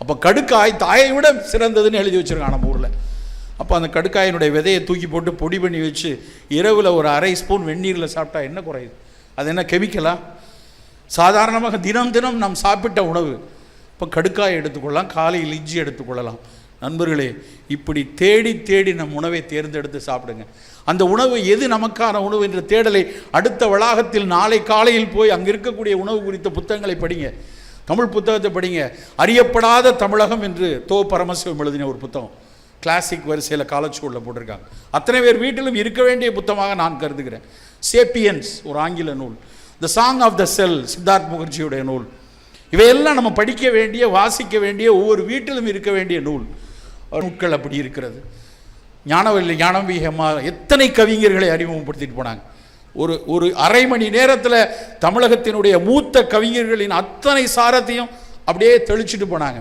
அப்போ கடுக்காய் தாயை விட சிறந்ததுன்னு எழுதி வச்சுருக்கான் நம்ம ஊரில். அப்போ அந்த கடுக்காயினுடைய விதையை தூக்கி போட்டு பொடி பண்ணி வச்சு இரவில் ஒரு அரை ஸ்பூன் வெந்நீரில் சாப்பிட்டா என்ன குறையுது? அது என்ன கெமிக்கலா சாதாரணமாக தினம் தினம் நாம் சாப்பிட்ட உணவு. இப்போ கடுக்காய் எடுத்துக்கொள்ளலாம் காலையில் இஞ்சி எடுத்துக்கொள்ளலாம். நண்பர்களே இப்படி தேடி தேடி நம் உணவை தேர்ந்தெடுத்து சாப்பிடுங்க. அந்த உணவு எது நமக்கான உணவு என்ற தேடலை அடுத்த வளாகத்தில் நாளை காலையில் போய் அங்கே இருக்கக்கூடிய உணவு குறித்த புத்தகங்களை படிங்க. தமிழ் புத்தகத்தை படிங்க. அறியப்படாத தமிழகம் என்று தோ பரமசிவம் எழுதின ஒரு புத்தகம். கிளாசிக் வரிசையில் காலச்சூழலில் போட்டிருக்காங்க. அத்தனை பேர் வீட்டிலும் இருக்க வேண்டிய புத்தகமாக நான் கருதுகிறேன். சேப்பியன்ஸ் ஒரு ஆங்கில நூல். The song of the cell Siddharth முகர்ஜியுடைய நூல். இவையெல்லாம் நம்ம படிக்க வேண்டிய வாசிக்க வேண்டிய ஒவ்வொரு வீட்டிலும் இருக்க வேண்டிய நூல். நூட்கள் அப்படி இருக்கிறது. ஞானவல்லி ஞானவீகமா எத்தனை கவிஞர்களை அறிமுகப்படுத்திட்டு போனாங்க. ஒரு ஒரு அரை மணி நேரத்தில் தமிழகத்தினுடைய மூத்த கவிஞர்களின் அத்தனை சாரத்தையும் அப்படியே தெளிச்சிட்டு போனாங்க.